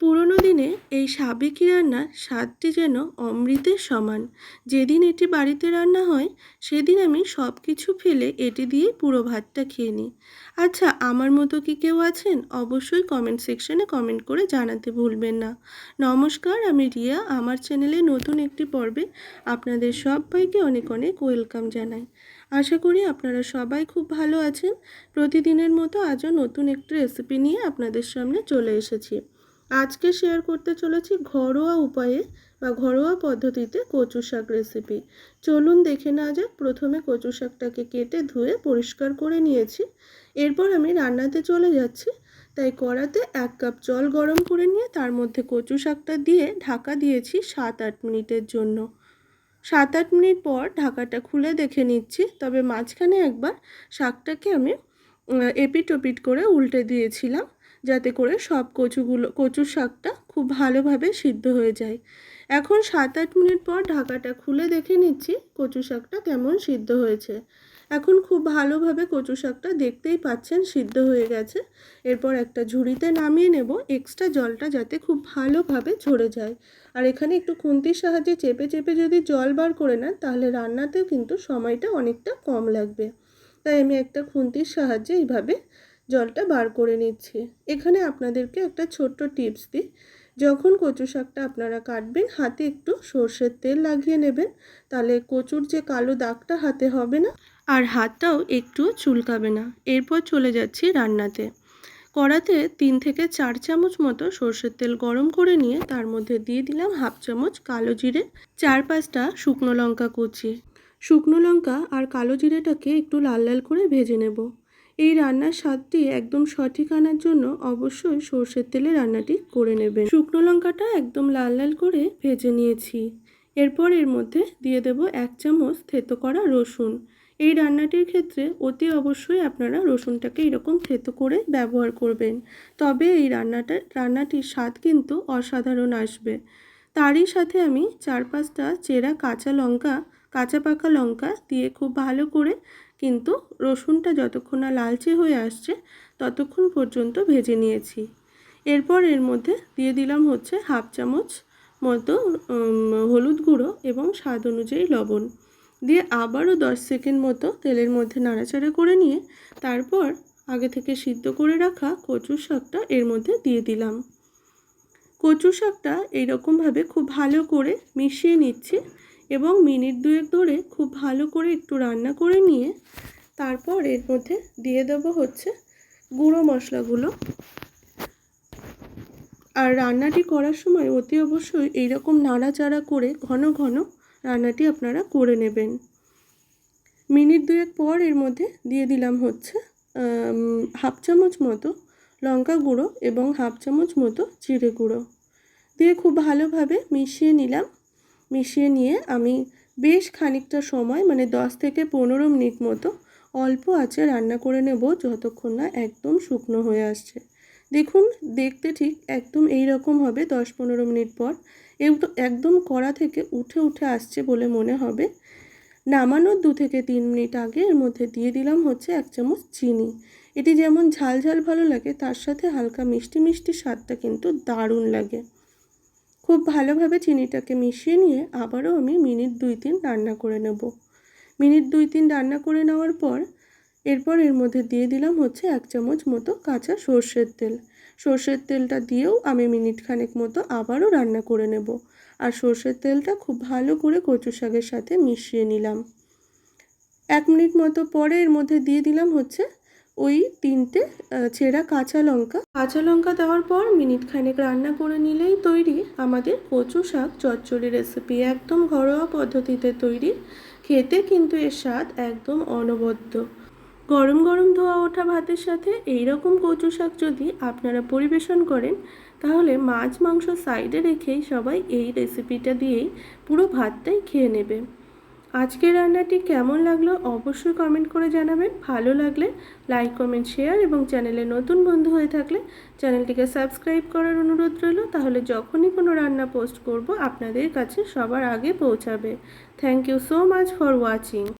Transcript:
পুরোনো দিনে এই সাবেকি রান্নার স্বাদটি যেন অমৃতের সমান। যেদিন এটি বাড়িতে রান্না হয়, সেদিন আমি সব কিছু ফেলে এটি দিয়েই পুরো ভাতটা খেয়ে নিই। আচ্ছা আমার মতো কি কেউ আছেন? অবশ্যই কমেন্ট সেকশনে কমেন্ট করে জানাতে ভুলবেন না। নমস্কার, আমি রিয়া, আমার চ্যানেলে নতুন একটি পর্বে আপনাদের সবাইকে অনেক অনেক ওয়েলকাম জানাই। আশা করি আপনারা সবাই খুব ভালো আছেন। প্রতিদিনের মতো আজও নতুন একটি রেসিপি নিয়ে আপনাদের সামনে চলে এসেছি। আজকে শেয়ার করতে চলেছি ঘরোয়া উপায়ে বা ঘরোয়া পদ্ধতিতে কচু শাক রেসিপি চলুন দেখে নেওয়া যাক, প্রথমে কচু শাকটাকে কেটে ধুয়ে পরিষ্কার করে নিয়েছি। এরপর আমি রান্নাতে চলে যাচ্ছি, তাই কড়াতে এক কাপ জল গরম করে নিয়ে তার মধ্যে কচু শাকটা দিয়ে ঢাকা দিয়েছি সাত আট মিনিটের জন্য। সাত আট মিনিট পর ঢাকাটা খুলে দেখে নিচ্ছি, তবে মাঝখানে একবার শাকটাকে আমি এপিট ওপিট করে উল্টে দিয়েছিলাম। যাতে করে সব কচুগুলো, কচুর শাকটা খুব ভালোভাবে সিদ্ধ হয়ে যায়। এখন সাত আট মিনিট পর ঢাকাটা খুলে দেখে নিচ্ছি কচু শাকটা কেমন সিদ্ধ হয়েছে। এখন খুব ভালোভাবে কচু শাকটা দেখতেই পাচ্ছেন সিদ্ধ হয়ে গেছে। এরপর একটা ঝুড়িতে নামিয়ে নেব, এক্সট্রা জলটা যাতে খুব ভালোভাবে ঝরে যায়। আর এখানে একটু খুন্তির সাহায্যে চেপে চেপে যদি জল বার করে নেন, তাহলে রান্নাতেও কিন্তু সময়টা অনেকটা কম লাগবে। তাই আমি একটা খুন্তির সাহায্যে এইভাবে জলটা বার করে নিচ্ছি। এখানে আপনাদেরকে একটা ছোট্ট টিপস দিই। যখন কচু শাকটা আপনারা কাটবেন, হাতে একটু সর্ষের তেল লাগিয়ে নেবেন। তাহলে কচুর যে কালো দাগটা হাতে হবে না, আর হাতটাও একটু চুলকাবে না। এরপর চলে যাচ্ছি রান্নাতে। কড়াতে তিন থেকে চার চামচ মতো সর্ষের তেল গরম করে নিয়ে তার মধ্যে দিয়ে দিলাম হাফ চামচ কালো জিরে, চার পাঁচটা শুকনো লঙ্কা কুচি। শুকনো লঙ্কা আর কালো জিরেটাকে একটু লাল লাল করে ভেজে নেব। এই রান্নার স্বাদটি একদম সঠিক আনার জন্য অবশ্যই সর্ষের তেলে রান্নাটি করে নেবেন। শুকনো লঙ্কাটা একদম লাল লাল করে ভেজে নিয়েছি। এরপর এর মধ্যে দিয়ে দেব এক চামচ থেতো করা রসুন। এই রান্নাটির ক্ষেত্রে অতি অবশ্যই আপনারা রসুনটাকে এরকম থেতো করে ব্যবহার করবেন। তবে এই রান্নাটা, রান্নাটির স্বাদ কিন্তু অসাধারণ আসবে। তারই সাথে আমি চার পাঁচটা চেরা কাঁচা লঙ্কা, কাঁচা পাকা লঙ্কা দিয়ে খুব ভালো করে কিন্তু রসুনটা যতক্ষণ না লালচে হয়ে আসছে, ততক্ষণ পর্যন্ত ভেজে নিয়েছি। এরপর এর মধ্যে দিয়ে দিলাম হচ্ছে হাফ চামচ মতো হলুদ গুঁড়ো এবং স্বাদ অনুযায়ী লবণ। দিয়ে আবারও দশ সেকেন্ড মতো তেলের মধ্যে নাড়াচাড়া করে নিয়ে তারপর আগে থেকে সিদ্ধ করে রাখা কচুর শাকটা এর মধ্যে দিয়ে দিলাম। কচু শাকটা এইরকমভাবে খুব ভালো করে মিশিয়ে নিচ্ছি এবং মিনিট দুয়েক ধরে খুব ভালো করে একটু রান্না করে নিয়ে তারপর এর মধ্যে দিয়ে দেব হচ্ছে গুঁড়ো মশলাগুলো। আর রান্নাটি করার সময় অতি অবশ্যই এইরকম নাড়াচাড়া করে ঘন ঘন রান্নাটি আপনারা করে নেবেন। মিনিট দুয়েক পর এর মধ্যে দিয়ে দিলাম হচ্ছে হাফ চামচ মতো লঙ্কা গুঁড়ো এবং হাফ চামচ মতো জিরে গুঁড়ো। দিয়ে খুব ভালোভাবে মিশিয়ে নিলাম। মিশিয়ে নিয়ে আমি বেশ খানিকটা সময় মানে দশ থেকে পনেরো মিনিট মতো অল্প আছে রান্না করে নেব যতক্ষণ না একদম শুকনো হয়ে আসছে। দেখুন, দেখতে ঠিক একদম এই রকম হবে দশ পনেরো মিনিট পর। একদম কড়া থেকে উঠে উঠে আসছে বলে মনে হবে। নামানোর দু থেকে তিন মিনিট আগে এর মধ্যে দিয়ে দিলাম হচ্ছে এক চামচ চিনি। এটি যেমন ঝাল ঝাল ভালো লাগে, তার সাথে হালকা মিষ্টি মিষ্টি স্বাদটা কিন্তু দারুণ লাগে। খুব ভালোভাবে চিনিটাকে মিশিয়ে নিয়ে আবারও আমি মিনিট দুই তিন রান্না করে নেব। মিনিট দুই তিন রান্না করে নেওয়ার পর এরপর এর মধ্যে দিয়ে দিলাম হচ্ছে এক চামচ মতো কাঁচা সর্ষের তেল। সর্ষের তেলটা দিয়েও আমি মিনিট খানেক মতো আবারও রান্না করে নেব আর সর্ষের তেলটা খুব ভালো করে কচু শাকের সাথে মিশিয়ে নিলাম। এক মিনিট মতো পরে এর মধ্যে দিয়ে দিলাম হচ্ছে ওই তিনটে ছেঁড়া কাঁচা লঙ্কা। কাঁচা লঙ্কা দেওয়ার পর মিনিট খানেক রান্না করে নিলেই তৈরি আমাদের কচু শাক চচ্চড়ি রেসিপি একদম ঘরোয়া পদ্ধতিতে তৈরি। খেতে কিন্তু এর স্বাদ একদম অনবদ্য। গরম গরম ধোয়া ওঠা ভাতের সাথে এই রকম কচু শাক যদি আপনারা পরিবেশন করেন, তাহলে মাছ মাংস সাইডে রেখেই সবাই এই রেসিপিটা দিয়েই পুরো ভাতটাই খেয়ে নেবে। আজকের রান্নাটি কেমন লাগল অবশ্যই কমেন্ট করে জানাবেন। ভালো লাগলে লাইক কমেন্ট শেয়ার এবং চ্যানেলে নতুন বন্ধু হয়ে থাকলে চ্যানেলটিকে সাবস্ক্রাইব করার অনুরোধ রইল, তাহলে যখনই কোনো রান্না পোস্ট করব আপনাদের কাছে সবার আগে পৌঁছাবে। Thank you so much for watching